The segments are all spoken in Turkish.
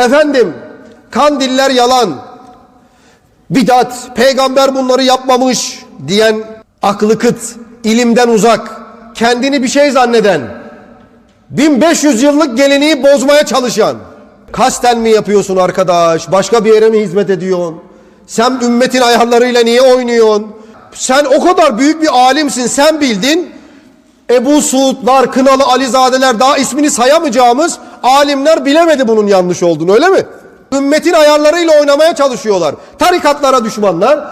Efendim kandiller yalan. Bidat, peygamber bunları yapmamış diyen aklı kıt, ilimden uzak, kendini bir şey zanneden, 1500 yıllık geleneği bozmaya çalışan. Kasten mi yapıyorsun arkadaş? Başka bir yere mi hizmet ediyorsun? Sen ümmetin ayarlarıyla niye oynuyorsun? Sen o kadar büyük bir alimsin, sen bildin. Ebu Suudlar, Kınalı Alizadeler daha ismini sayamayacağımız alimler bilemedi bunun yanlış olduğunu öyle mi? Ümmetin ayarlarıyla oynamaya çalışıyorlar. Tarikatlara düşmanlar,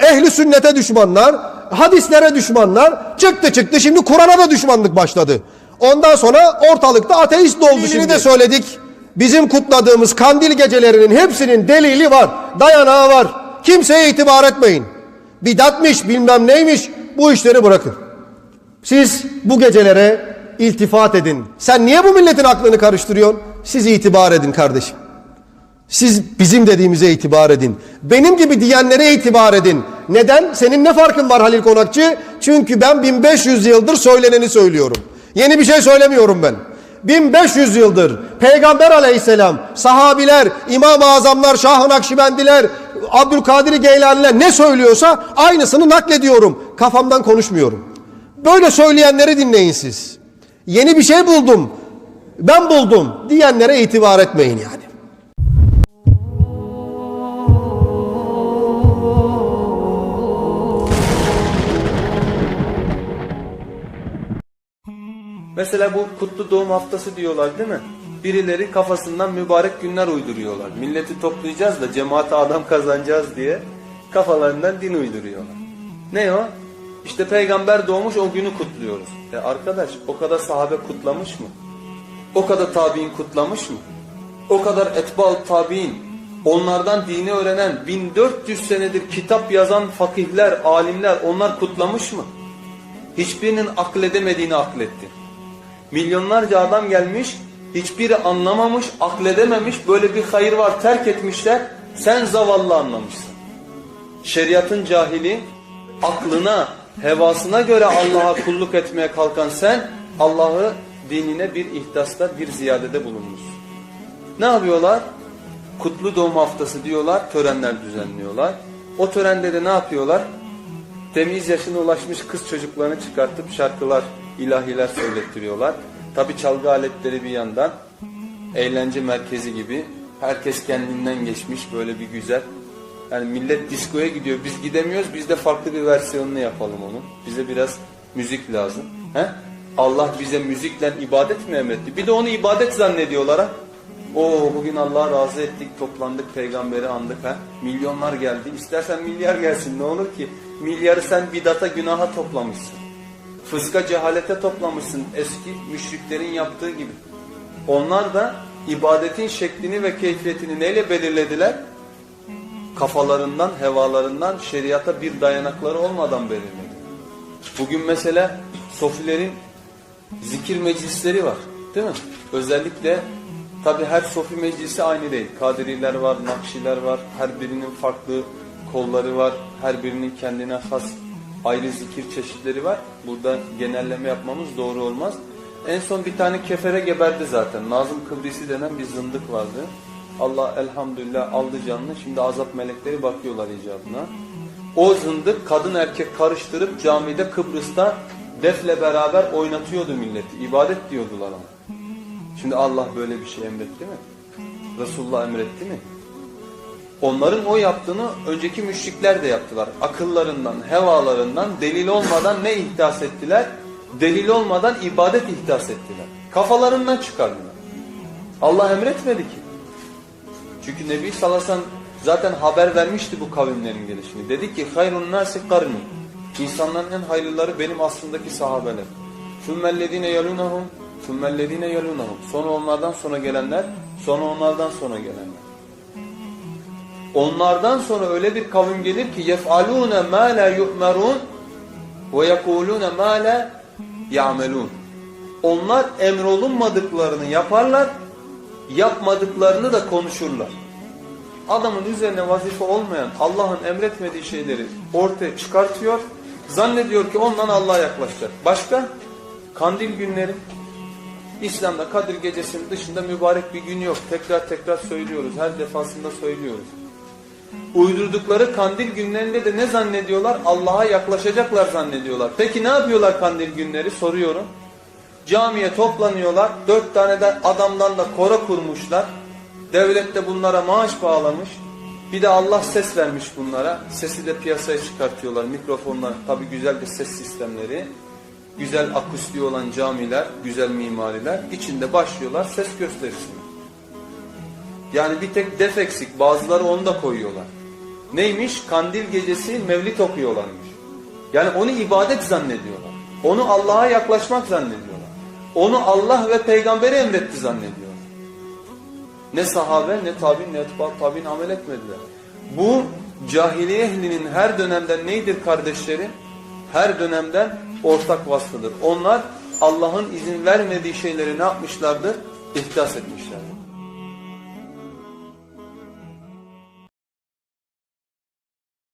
ehli sünnete düşmanlar, hadislere düşmanlar. Çıktı çıktı şimdi Kur'an'a da düşmanlık başladı. Ondan sonra ortalıkta ateist oldu şimdi. de söyledik. Bizim kutladığımız kandil gecelerinin hepsinin delili var, dayanağı var. Kimseye itibar etmeyin. Bidatmış bilmem neymiş bu işleri bırakın. Siz bu gecelere iltifat edin. Sen niye bu milletin aklını karıştırıyorsun? Siz itibar edin kardeşim. Siz bizim dediğimize itibar edin. Benim gibi diyenlere itibar edin. Neden? Senin ne farkın var Halil Konakçı? Çünkü ben 1500 yıldır söyleneni söylüyorum. Yeni bir şey söylemiyorum ben. 1500 yıldır Peygamber aleyhisselam, sahabiler, İmam-ı Azamlar, Şah-ı Nakşibendiler, Abdülkadir Geylaniler ne söylüyorsa aynısını naklediyorum. Kafamdan konuşmuyorum. Böyle söyleyenleri dinleyin siz. Yeni bir şey buldum. Ben buldum diyenlere itibar etmeyin yani. Mesela bu kutlu doğum haftası diyorlar değil mi? Birileri kafasından mübarek günler uyduruyorlar. Milleti toplayacağız da cemaate adam kazanacağız diye kafalarından din uyduruyorlar. Ne o? İşte peygamber doğmuş o günü kutluyoruz. E arkadaş o kadar sahabe kutlamış mı? O kadar tabi'in kutlamış mı? O kadar etbal tabi'in onlardan dini öğrenen 1400 senedir kitap yazan fakihler, alimler onlar kutlamış mı? Hiçbirinin akledemediğini akletti. Milyonlarca adam gelmiş, hiçbiri anlamamış, akledememiş, böyle bir hayır var terk etmişler, sen zavallı anlamışsın. Şeriatın cahili, aklına, hevasına göre Allah'a kulluk etmeye kalkan sen, Allah'ı dinine bir ihtasda, bir ziyadede bulunmuşsun. Ne yapıyorlar? Kutlu doğum haftası diyorlar, törenler düzenliyorlar. O törende de ne yapıyorlar? Temiz yaşına ulaşmış kız çocuklarını çıkartıp şarkılar, ilahiler söylettiriyorlar. Tabi çalgı aletleri bir yandan, eğlence merkezi gibi. Herkes kendinden geçmiş böyle bir güzel. Yani millet diskoya gidiyor, biz gidemiyoruz, biz de farklı bir versiyonunu yapalım onun. Bize biraz müzik lazım. He? Allah bize müzikle ibadet mi emretti? Bir de onu ibadet zannediyorlar ha. Oo bugün Allah razı ettik, toplandık, peygamberi andık ha. Milyonlar geldi. İstersen milyar gelsin ne olur ki? Milyarı sen bidata, günaha toplamışsın. Fıska, cehalete toplamışsın eski müşriklerin yaptığı gibi. Onlar da ibadetin şeklini ve keyfiyetini neyle belirlediler? Kafalarından, hevalarından, şeriata bir dayanakları olmadan belirledi. Bugün mesela sofilerin zikir meclisleri var. Değil mi? Özellikle tabi her sofi meclisi aynı değil. Kadiriler var, nakşiler var. Her birinin farklı kolları var. Her birinin kendine has ayrı zikir çeşitleri var. Burada genelleme yapmamız doğru olmaz. En son bir tane kefere geberdi zaten. Nazım Kıbrisi denen bir zındık vardı. Allah elhamdülillah aldı canını. Şimdi azap melekleri bakıyorlar icabına. O zındık kadın erkek karıştırıp camide Kıbrıs'ta defle beraber oynatıyordu milleti. İbadet diyordular ama. Şimdi Allah böyle bir şey emretti mi? Resulullah emretti mi? Onların o yaptığını önceki müşrikler de yaptılar. Akıllarından, hevalarından delil olmadan ne ihdas ettiler? Delil olmadan ibadet ihdas ettiler. Kafalarından çıkardılar. Allah emretmedi ki. Çünkü Nebi sallallahu zaten haber vermişti bu kavimlerin gelişini. Dedi ki hayrun nasi karni. İnsanların en hayırlıları benim aslındaki sahabeler. Sümmellezine yalunahum, sümmellezine yalunahum. Sonra onlardan sonra gelenler, sonra onlardan sonra gelenler. Onlardan sonra öyle bir kavim gelir ki yef'alûne mâ lâ yu'merûn ve yekûlûne mâ lâ ya'melûn. Onlar emrolunmadıklarını yaparlar, yapmadıklarını da konuşurlar. Adamın üzerine vazife olmayan Allah'ın emretmediği şeyleri ortaya çıkartıyor. Zannediyor ki ondan Allah'a yaklaşacak. Başka? Kandil günleri. İslam'da Kadir Gecesi'nin dışında mübarek bir gün yok. Tekrar tekrar söylüyoruz. Her defasında söylüyoruz. Uydurdukları kandil günlerinde de ne zannediyorlar? Allah'a yaklaşacaklar zannediyorlar. Peki ne yapıyorlar kandil günleri? Soruyorum. Camiye toplanıyorlar. Dört tane de adamdan da kora kurmuşlar. Devlet de bunlara maaş bağlamış. Bir de Allah ses vermiş bunlara. Sesi de piyasaya çıkartıyorlar. Mikrofonlar, tabi güzel bir ses sistemleri. Güzel akustiği olan camiler, güzel mimariler. İçinde başlıyorlar ses gösterisine. Yani bir tek def eksik. Bazıları onu da koyuyorlar. Neymiş? Kandil gecesi mevlit okuyorlarmış. Yani onu ibadet zannediyorlar. Onu Allah'a yaklaşmak zannediyorlar. Onu Allah ve peygamberi emretti zannediyorlar. Ne sahabe ne tabi ne etba tabi'in amel etmediler. Bu cahiliye ehlinin her dönemden neydir kardeşlerim? Her dönemden ortak vasfıdır. Onlar Allah'ın izin vermediği şeyleri ne yapmışlardır? İhdas etmişlerdir.